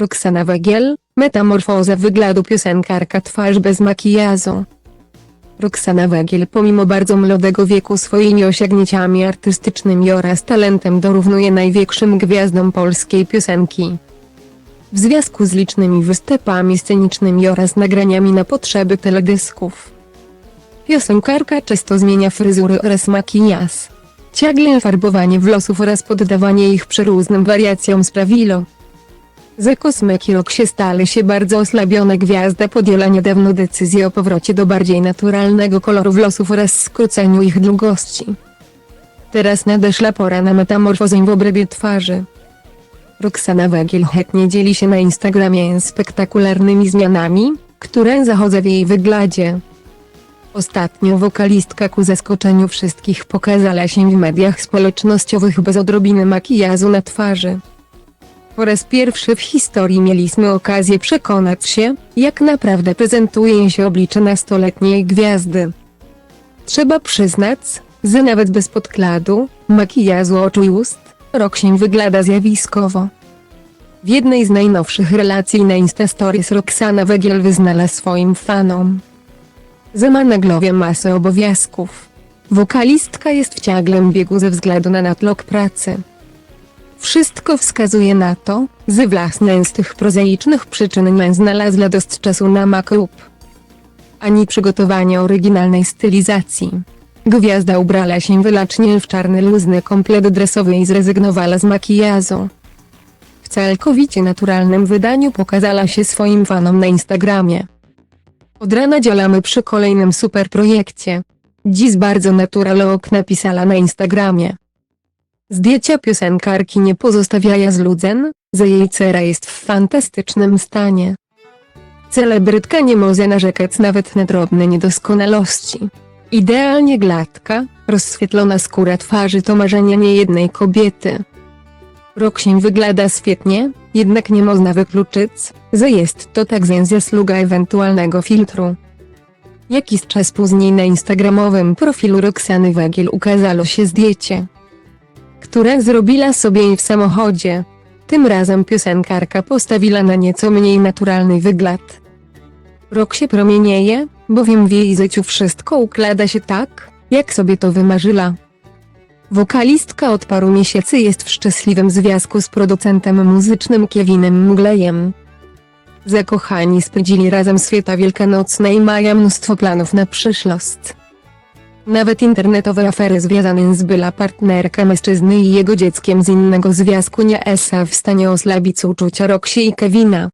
Roxana Wegiel, metamorfoza wyglądu piosenkarka twarz bez makijażu. Roxana Wegiel pomimo bardzo młodego wieku swoimi osiągnięciami artystycznymi oraz talentem dorównuje największym gwiazdom polskiej piosenki. W związku z licznymi występami scenicznymi oraz nagraniami na potrzeby teledysków. Piosenkarka często zmienia fryzury oraz makijaż. Ciągle farbowanie włosów oraz poddawanie ich przeróżnym wariacjom sprawiło, że kosmyki Roxie stale się bardzo osłabione gwiazda podjęła niedawno decyzję o powrocie do bardziej naturalnego koloru włosów oraz skróceniu ich długości. Teraz nadeszła pora na metamorfozę w obrębie twarzy. Roxana Wegiel chętnie dzieli się na Instagramie spektakularnymi zmianami, które zachodzą w jej wyglądzie. Ostatnio wokalistka ku zaskoczeniu wszystkich pokazała się w mediach społecznościowych bez odrobiny makijażu na twarzy. Po raz pierwszy w historii mieliśmy okazję przekonać się, jak naprawdę prezentuje się oblicze nastoletniej gwiazdy. Trzeba przyznać, że nawet bez podkladu, makijażu oczu i ust, rok się wygląda zjawiskowo. W jednej z najnowszych relacji na Instastories Roxana Wegiel wyznala swoim fanom, że ma na głowie masę obowiązków. Wokalistka jest w ciągłym biegu ze względu na natlok pracy. Wszystko wskazuje na to, że własne z tych prozaicznych przyczyn nie znalazła dość czasu na make-up. Ani przygotowania oryginalnej stylizacji. Gwiazda ubrała się wylacznie w czarny luzny komplet dresowy i zrezygnowała z makijażu. W całkowicie naturalnym wydaniu pokazała się swoim fanom na Instagramie. Od rana działamy przy kolejnym super projekcie. Dziś bardzo naturalok napisała na Instagramie. Zdjęcia piosenkarki nie pozostawiają złudzeń, że jej cera jest w fantastycznym stanie. Celebrytka nie może narzekać nawet na drobne niedoskonałości. Idealnie gładka, rozświetlona skóra twarzy to marzenie niejednej kobiety. Rok się wygląda świetnie, jednak nie można wykluczyć, że jest to także zasługa ewentualnego filtru. Jakiś czas później na instagramowym profilu Roxany Wegiel ukazało się zdjęcie, które zrobiła sobie w samochodzie. Tym razem piosenkarka postawiła na nieco mniej naturalny wygląd. Rok się promienieje, bowiem w jej życiu wszystko układa się tak, jak sobie to wymarzyła. Wokalistka od paru miesięcy jest w szczęśliwym związku z producentem muzycznym Kevinem Muglejem. Zakochani spędzili razem święta wielkanocne i mają mnóstwo planów na przyszłość. Nawet internetowe afery związane z była partnerka mężczyzny i jego dzieckiem z innego związku nie są w stanie osłabić uczucia Roxy i Kevina.